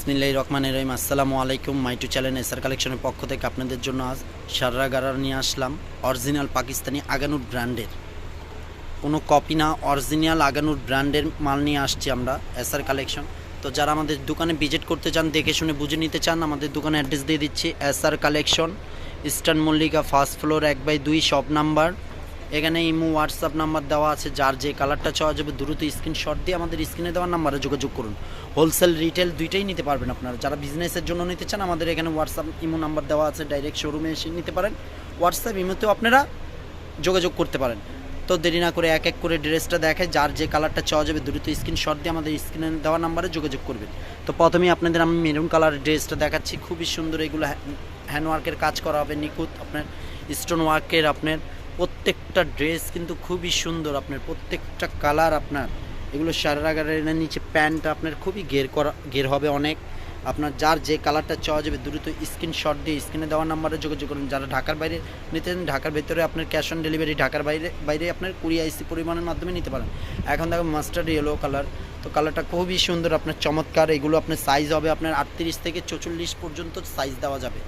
বিসমিল্লাহ রহমান রহিম। আসসালামু আলাইকুম মাইটু চ্যানেল এসআর কালেকশনের পক্ষ থেকে আপনাদের জন্য আজ সাররা গারার নিয়ে আসলাম অরিজিনাল পাকিস্তানি আগানুর ব্র্যান্ডের। কোনো কপি না, অরিজিনাল আগানুর ব্র্যান্ডের মাল নিয়ে আসছি আমরা এসআর কালেকশন। তো যারা আমাদের দোকানে ভিজিট করতে চান, দেখে শুনে বুঝে নিতে চান, আমাদের দোকানে অ্যাড্রেস দিয়ে দিচ্ছি SR collection, eastern Mallika first floor এক বাই দুই শপ নাম্বার এখানে ইমো, হোয়াটসঅ্যাপ নাম্বার দেওয়া আছে, যার যে কালারটা চাওয়া যাবে দ্রুত স্ক্রিনশট দিয়ে আমাদের স্ক্রিনে দেওয়ার নাম্বারে যোগাযোগ করুন। হোলসেল, রিটেল দুইটাই নিতে পারবেন আপনারা। যারা বিজনেসের জন্য নিতে চান, আমাদের এখানে হোয়াটসঅ্যাপ, ইমো নাম্বার দেওয়া আছে, ডাইরেক্ট শোরুমে এসে নিতে পারেন। হোয়াটসঅ্যাপ, ইমোতেও আপনারা যোগাযোগ করতে পারেন। তো দেরি না করে এক এক করে ড্রেসটা দেখে যার যে কালারটা চাওয়া যাবে দ্রুত স্ক্রিনশট দিয়ে আমাদের স্ক্রিনে দেওয়া নাম্বারে যোগাযোগ করবেন। তো প্রথমেই আপনাদের আমি মেরুন কালারের ড্রেসটা দেখাচ্ছি। খুবই সুন্দর এগুলো হ্যান্ডওয়ার্কের কাজ করা হবে, নিখুঁত আপনার স্টোন ওয়ার্কের আপনার প্রত্যেকটা ড্রেস কিন্তু খুবই সুন্দর, আপনার প্রত্যেকটা কালার আপনার, এগুলো সারাগারের নিচে প্যান্ট আপনার খুবই ঘের করা, ঘের হবে অনেক। আপনার যার যে কালারটা চাওয়া যাবে দ্রুত স্ক্রিনশট দিয়ে স্ক্রিনে দেওয়া নাম্বারে যোগাযোগ করুন। যারা ঢাকার বাইরে নিতেন ঢাকার ভেতরে আপনার ক্যাশ অন ডেলিভারি, ঢাকার বাইরে বাইরে আপনার কুড়ি আইসি পরিমাণের মাধ্যমে নিতে পারেন। এখন দেখো মাস্টার্ড ইয়েলো কালার তো কালারটা খুবই সুন্দর, আপনার চমৎকার, এগুলো আপনার সাইজ হবে আপনার আটত্রিশ থেকে চৌচল্লিশ পর্যন্ত সাইজ দেওয়া যাবে।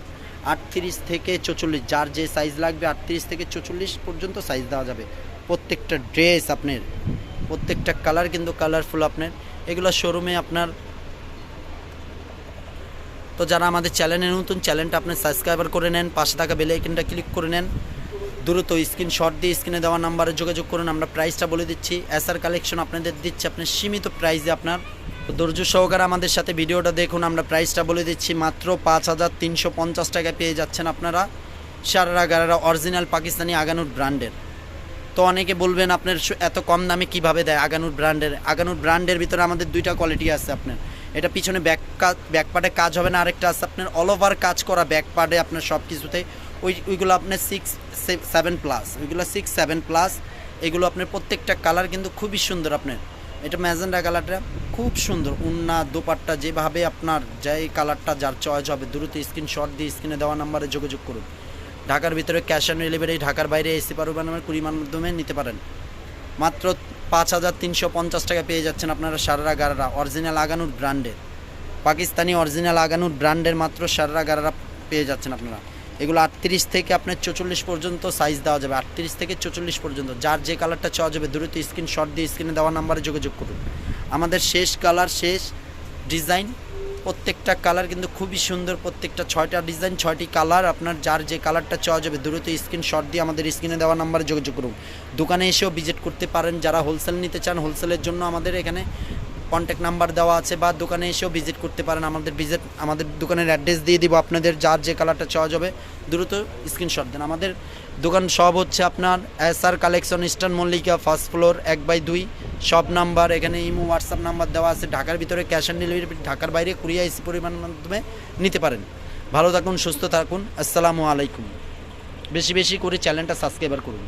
আটত্রিশ থেকে চৌচল্লিশ, যার যে সাইজ লাগবে আটত্রিশ থেকে চৌচল্লিশ পর্যন্ত সাইজ দেওয়া যাবে। প্রত্যেকটা ড্রেস আপনার, প্রত্যেকটা কালার কিন্তু কালারফুল আপনার। এগুলো শোরুমে আপনার তো যারা আমাদের চ্যানেলে নতুন চ্যানেলটা আপনি সাবস্ক্রাইবার করে নেন, পাশে থাকা বেল আইকনটা ক্লিক করে নেন। দ্রুত স্ক্রিনশট দিয়ে স্ক্রিনে দেওয়া নাম্বারে যোগাযোগ করুন, আমরা প্রাইসটা বলে দিচ্ছি। এসআর কালেকশন আপনাদের দিচ্ছি, আপনার সীমিত প্রাইসে আপনার ধৈর্য সহকারে আমাদের সাথে ভিডিওটা দেখুন, আমরা প্রাইসটা বলে দিচ্ছি মাত্র পাঁচ হাজার তিনশো পঞ্চাশ টাকায় পেয়ে যাচ্ছেন আপনারা সারারা গারারা অরিজিনাল পাকিস্তানি আগানুর ব্র্যান্ডের। তো অনেকে বলবেন, আপনার এত কম দামে কীভাবে দেয় আগানুর ব্র্যান্ডের? আগানুর ব্র্যান্ডের ভিতরে আমাদের দুইটা কোয়ালিটি আছে আপনার। এটা পিছনে ব্যাক কাজ ব্যাক পার্টে কাজ হবে না, আরেকটা আছে আপনার অল ওভার কাজ করা ব্যাক পার্টে আপনার সব কিছুতে ওই ওইগুলো আপনার সিক্স সেভেন প্লাস ওইগুলো সিক্স সেভেন প্লাস এগুলো আপনার প্রত্যেকটা কালার কিন্তু খুবই সুন্দর আপনার। এটা ম্যাজেন্ডা কালারটা খুব সুন্দর। উন্না, দোপাট্টা, যেভাবে আপনার যেই কালারটা যার চয়েস হবে, দ্রুত স্ক্রিনশট দিয়ে স্ক্রিনে দেওয়া নাম্বারে যোগাযোগ করুন। ঢাকার ভিতরে ক্যাশ অন ডেলিভারি, ঢাকার বাইরে এসি পারবেন কুড়িমার মাধ্যমে নিতে পারেন। মাত্র পাঁচ হাজার তিনশো পঞ্চাশ টাকা পেয়ে যাচ্ছেন আপনারা সারারা গারারা, অরিজিনাল আগানুর ব্র্যান্ডের। পাকিস্তানি অরিজিনাল আগানুর ব্র্যান্ডের মাত্র সারারা গারারা পেয়ে যাচ্ছেন আপনারা। এগুলো আটত্রিশ থেকে আপনার চৌচল্লিশ পর্যন্ত সাইজ দেওয়া যাবে। আটত্রিশ থেকে চৌচল্লিশ পর্যন্ত। যার যে কালারটা চাওয়া যাবে, দ্রুত স্ক্রিনশট দিয়ে স্ক্রিনে দেওয়া নাম্বারে যোগাযোগ করুন। আমাদের শেষ কালার শেষ ডিজাইন প্রত্যেকটা কালার কিন্তু খুবই সুন্দর প্রত্যেকটা। ছয়টা ডিজাইন ছয়টি কালার আপনার যার যে কালারটা চাওয়া যাবে, দ্রুত স্ক্রিনশট দিয়ে আমাদের স্ক্রিনে দেওয়া নাম্বারে যোগাযোগ করুন। দোকানে এসেও ভিজিট করতে পারেন। যারা হোলসেল নিতে চান হোলসেলের জন্য আমাদের এখানে কন্ট্যাক্ট নাম্বার দেওয়া আছে বা দোকানে এসেও ভিজিট করতে পারেন। আমাদের ভিজিট আমাদের দোকানের অ্যাড্রেস দিয়ে দিব আপনাদের যার যে কালারটা চাওয়া যাবে দ্রুত স্ক্রিনশট দেন। আমাদের দোকান সব হচ্ছে আপনার S R collection eastern Mallika first floor এক বাই দুই সব নাম্বার এখানে ইমো হোয়াটসঅ্যাপ নাম্বার দেওয়া আছে। ঢাকার ভিতরে ক্যাশ অন ডেলিভারি ঢাকার বাইরে কুরিয়া এসি পরিমাণ মাধ্যমে নিতে পারেন। ভালো থাকুন, সুস্থ থাকুন। আসসালামু আলাইকুম। বেশি বেশি করে চ্যানেলটা সাবস্ক্রাইবার করুন।